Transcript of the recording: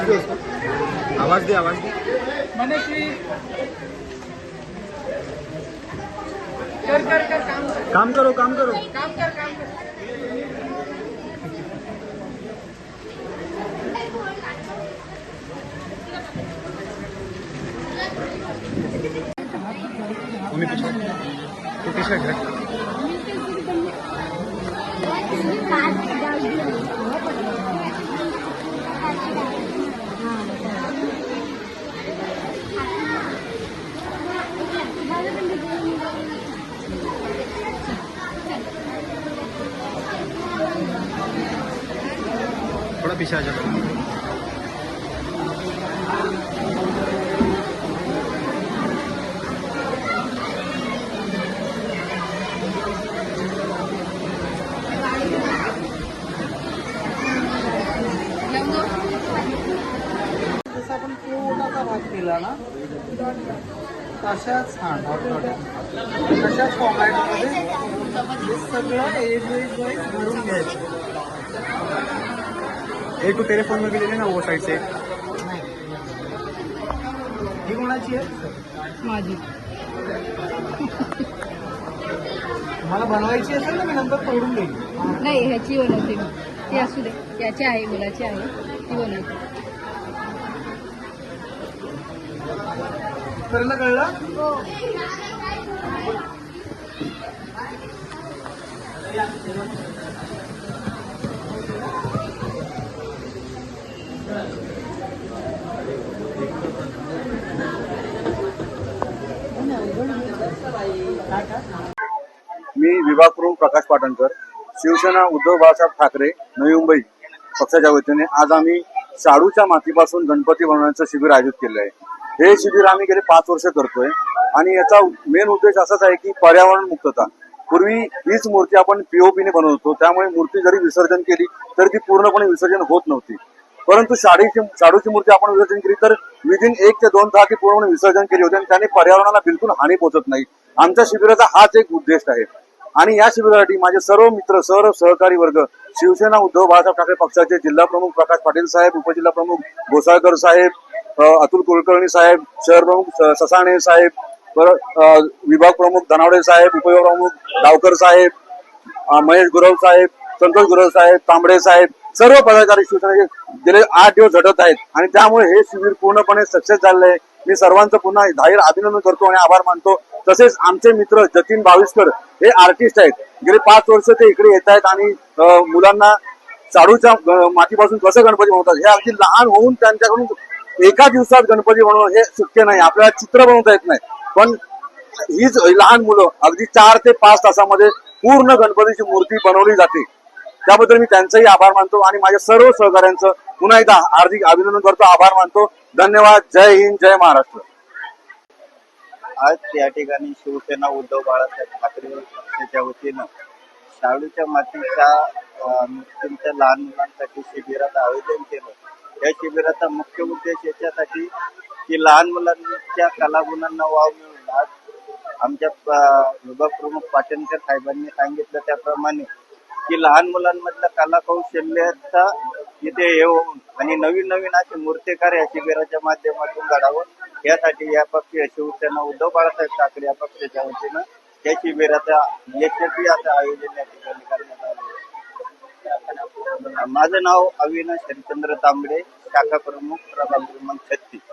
आवाज दे उसको। आवाज दे आवाज दे। मनस्वी कर कर कर काम कर। काम करो काम करो। काम कर काम कर। मम्मी पीछे तू शर्ट है थोड़ा पीछे आ जाओ जसं आपण पोटाचा भाग केला ना तशाच हा डॉट डॉट तशाच फॉर्मॅटमध्ये हे सगळं एज एज वाईज भरून घ्यायचं एक तू तेरे फोन में भी ले लेना वो साइड से ही कोणाची आहे? माझी. मला बनवायची असेल ना मी नंतर तोडून देईन. नाही ह्याची बनवते मी. ती असू दे. याची आहे मुलाची आहे. ती बनवते. कळलं कळलं? काय मी विभागप्रमुख प्रकाश पाटणकर शिवसेना उद्धव बाळासाहेब ठाकरे नवी मुंबई पक्षाच्या वतीने आज आम्ही शाडूच्या मातीपासून गणपती बनवण्याचं शिबिर आयोजित केलं आहे हे शिबिर आम्ही गेले पाच वर्ष करतोय आणि याचा मेन उद्देश असाच आहे की पर्यावरण मुक्तता. पूर्वी हीच मूर्ती आपण पीओपीने बनवतो त्यामुळे मूर्ती जरी विसर्जन केली तरी ती पूर्णपणे विसर्जन होत नव्हती. परंतु शाडीची शाडूची मूर्ती आपण विसर्जन केली तर विदिन एक ते दोन तास ती विसर्जन केली होती आणि त्याने पर्यावरणाला बिलकुल हानी पोहोचत नाही. आमच्या शिबिराचा हाच एक उद्देश आहे. आणि या शिबिरासाठी माझे सर्व मित्र सर्व सहकारी वर्ग शिवसेना उद्धव बाळासाहेब ठाकरे पक्षाचे जिल्हा प्रमुख प्रकाश पाटील साहेब उपजिल्हा प्रमुख गोसाळकर साहेब अतुल कुलकर्णी साहेब शहर प्रमुख ससाणे साहेब परत विभाग प्रमुख धनावडे साहेब उपयोग प्रमुख गावकर साहेब महेश गुरव साहेब संतोष गुरव साहेब तांबडे साहेब सर्व पदाधिकारी शिवसेनेचे गेले आठ दिवस झटत आहेत. आणि त्यामुळे हे शिबिर पूर्णपणे सक्सेस झालेलं आहे मी सर्वांचं पुन्हा जाहीर अभिनंदन करतो आणि आभार मानतो. तसेच आमचे मित्र जतीन बावीसकर हे आर्टिस्ट आहेत. गेले पाच वर्ष ते इकडे येत आहेत आणि मुलांना चाडूच्या मातीपासून कसं गणपती बनवतात हे अगदी लहान होऊन त्यांच्याकडून एका दिवसात गणपती बनवणं हे शक्य नाही. आपल्याला चित्र बनवता येत नाही. पण हीच लहान मुलं अगदी चार ते पाच तासामध्ये पूर्ण गणपतीची मूर्ती बनवली जाते. त्याबद्दल मी त्यांचाही आभार मानतो आणि माझ्या सर्व सहकाऱ्यांचं पुन्हा एकदा हार्दिक अभिनंदन करतो आभार मानतो. धन्यवाद. जय हिंद जय महाराष्ट्र. आज या ठिकाणी शिवसेना उद्धव बाळासाहेब ठाकरे पक्षाच्या वतीनं शाळूच्या मातीच्या अं, लहान मुलांसाठी शिबिरात आयोजन केलं. या शिबिराचा मुख्य उद्देश याच्यासाठी की लहान मुलांच्या कलागुणांना वाव मिळून आज आमच्या विभाग प्रमुख पाटणकर साहेबांनी सांगितलं त्याप्रमाणे की लहान मुलांमधल्या कला कौशल्याचा इथे येऊन आणि नवीन नवीन असे मूर्तिकार या शिबिराच्या माध्यमातून घडावं. यासाठी या पक्ष शिवसेना उद्धव बाळासाहेब ठाकरे या पक्षाच्या वतीनं या शिबिराचा यशस्वी असं आयोजन या ठिकाणी करण्यात आलं. माझं नाव अविनाश हरिचंद्र तांबडे शाखा प्रमुख प्रभाग क्रमांक छत्तीस.